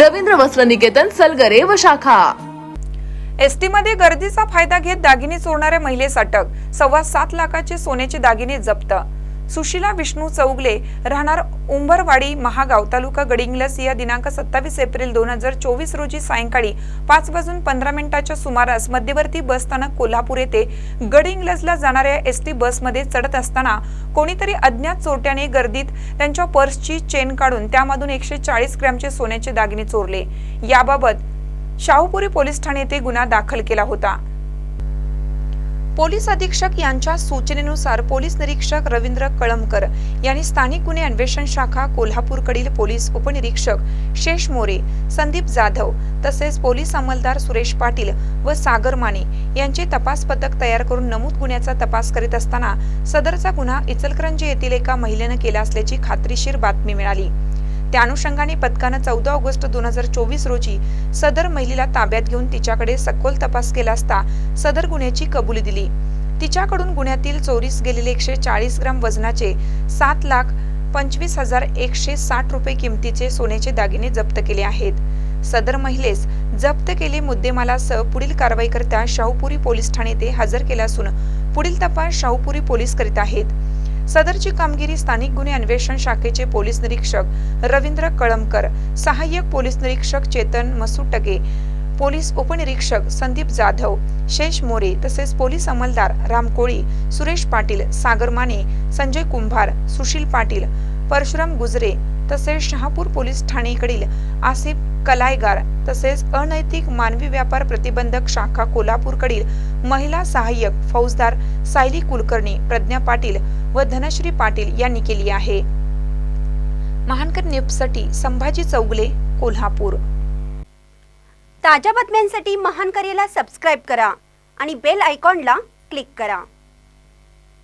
रवींद्र वस्त्र निकेतन सलगरे व शाखा. एसटीमध्ये गर्दीचा फायदा घेत दागिने चोरणाऱ्या महिलेस अटक. सव्वा सात लाखाचे सोन्याचे दागिने जप्त. सुशिला विष्णू चौगले राहणार उंबरवाडी महागाव तालुका गडिंगलस. या दिनांक सत्तावीस एप्रिल दोन हजार चोवीस रोजी सायंकाळी पाच वाजून पंधरा मिनिटाच्या सुमारास मध्यवर्ती बस स्थानक कोल्हापूर येथे गडिंग्लजला जाणाऱ्या एस टी बसमध्ये चढत असताना कोणीतरी अज्ञात चोरट्याने गर्दीत त्यांच्या पर्सची चेन काढून त्यामधून एकशे चाळीस ग्रॅमचे सोन्याचे दागिने चोरले. याबाबत शाहूपुरी पोलीस ठाणे येथे गुन्हा दाखल केला होता. पोलीस अधीक्षक यांच्या सूचनेनुसार पोलीस निरीक्षक रवींद्र कळमकर यांनी स्थानिक गुन्हे अन्वेषण शाखा कोल्हापूरकडील पोलीस उपनिरीक्षक शेष मोरे संदीप जाधव तसेच पोलीस अंमलदार सुरेश पाटील व सागर माने यांचे तपास पथक तयार करून नमूद गुन्ह्याचा तपास करीत असताना सदरचा गुन्हा इचलकरंजी येथील एका महिलेनं केला असल्याची खात्रीशीर बातमी मिळाली. त्या अनुषंगाने पथकानं चौदा ऑगस्ट दोन हजार चोवीस रोजी सदर महिलेला ताब्यात घेऊन तिच्याकडे सखोल तपास केला असता सदर गुन्ह्याची कबुली दिली. तिच्याकडून गुन्ह्यातील चोरीस गेलेले एकशे चाळीस ग्राम वजनाचे सात लाख पंचवीस हजार एकशे साठ रुपये किमतीचे सोन्याचे दागिने जप्त केले आहेत. सदर महिलेस जप्त केले मुद्देमालासह पुढील कारवाई करता शाहूपुरी पोलीस ठाणे ते हजर केला असून पुढील तपास शाहूपुरी पोलीस करीत आहेत. सदरची कामगिरी स्थानिक गुन्हे अन्वेषण शाखेचे पोलीस निरीक्षक रवींद्र कळमकर सहाय्यक पोलीस निरीक्षक चेतन मसुटगे पोलीस उपनिरीक्षक संदीप जाधव शेष मोरे तसेच पोलीस अंमलदार राम कोळी सुरेश पाटील सागर माने संजय कुंभार सुशील पाटील परशुराम गुजरे तसेच शहापूर पोलीस ठाणेकडील आसिफ कलायगार तसेच अनैतिक मानवी व्यापार प्रतिबंधक शाखा कोल्हापूरकडील महिला सहाय्यक फौजदार सायली कुलकर्णी प्रज्ञा पाटील व धनश्री पाटील यांनी केली आहे. महानकर न्यूजसाठी संभाजी चौगले कोल्हापूर. ताज्या बातम्यांसाठी महानकरेला सबस्क्राईब करा आणि बेल आयकॉनला क्लिक करा.